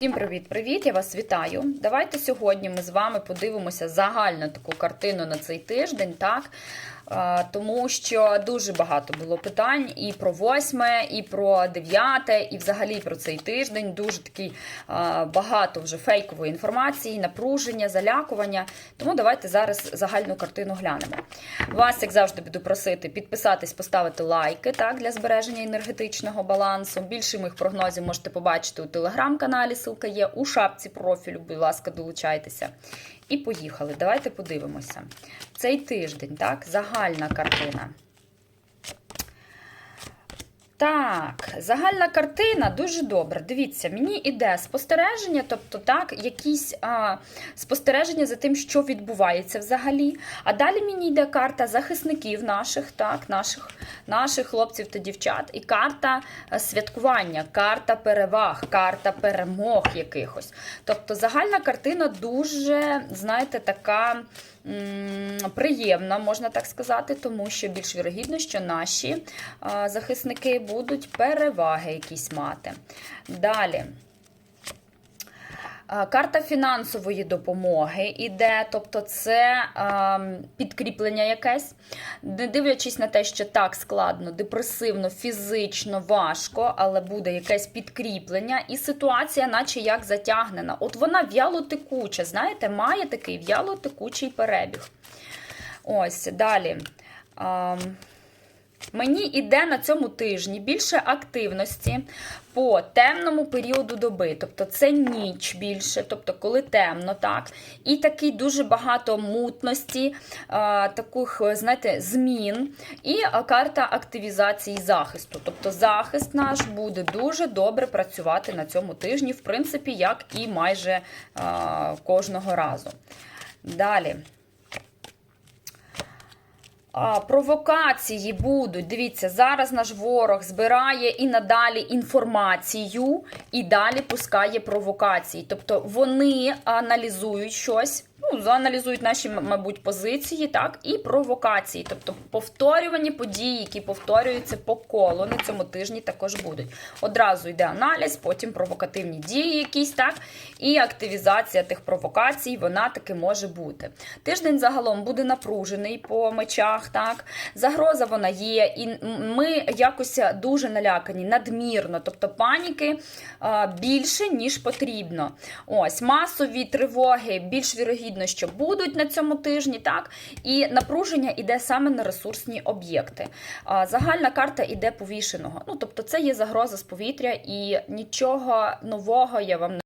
Всім привіт-привіт! Я вас вітаю. Давайте сьогодні ми з вами подивимося загальну таку картину на цей тиждень, так? Тому що дуже багато було питань і про восьме, і про дев'яте, і взагалі про цей тиждень. Дуже такий багато вже фейкової інформації, напруження, залякування. Тому давайте зараз загальну картину глянемо. Вас, як завжди, буду просити підписатись, поставити лайки так, для збереження енергетичного балансу. Більше моїх прогнозів можете побачити у телеграм-каналі. Ссылка є у шапці профілю. Будь ласка, долучайтеся. І поїхали. Давайте подивимося. Цей тиждень, так, загальна картина. Так, загальна картина дуже добра. Дивіться, мені іде спостереження, тобто так, якісь а, спостереження за тим, що відбувається взагалі. А далі мені йде карта захисників наших, так, наших, наших хлопців та дівчат, і карта е, святкування, карта переваг, карта перемог якихось. Тобто загальна картина дуже, знаєте, така приємна, можна так сказати, тому що більш вірогідно, що наші захисники будуть переваги якісь мати. Далі. Карта фінансової допомоги іде, тобто це а, підкріплення якесь, не дивлячись на те, що так складно, депресивно, фізично, важко, але буде якесь підкріплення, і ситуація, наче як затягнена. От вона в'ялотекуча, знаєте, має такий в'ялотекучий перебіг. Ось далі. А, Мені іде на цьому тижні більше активності по темному періоду доби. Тобто це ніч більше, тобто коли темно, так. І такий дуже багато мутності, таких, знаєте, змін. І карта активізації захисту. Тобто захист наш буде дуже добре працювати на цьому тижні, в принципі, як і майже кожного разу. Далі. Провокації будуть. Дивіться, зараз наш ворог збирає і надалі інформацію, і далі пускає провокації. Тобто вони аналізують щось. Ну, зааналізують наші, мабуть, позиції, так, і провокації, тобто повторювані події, які повторюються по колу на цьому тижні, також будуть. Одразу йде аналіз, потім провокативні дії, якісь так, і активізація тих провокацій, вона таки може бути. Тиждень загалом буде напружений по мечах, так, загроза вона є, і ми якось дуже налякані, надмірно, тобто паніки більше, ніж потрібно. Ось масові тривоги більш вірогідно, що будуть на цьому тижні, так і напруження йде саме на ресурсні об'єкти. Загальна карта йде повішеного. Ну тобто, це є загроза з повітря, і нічого нового я вам не.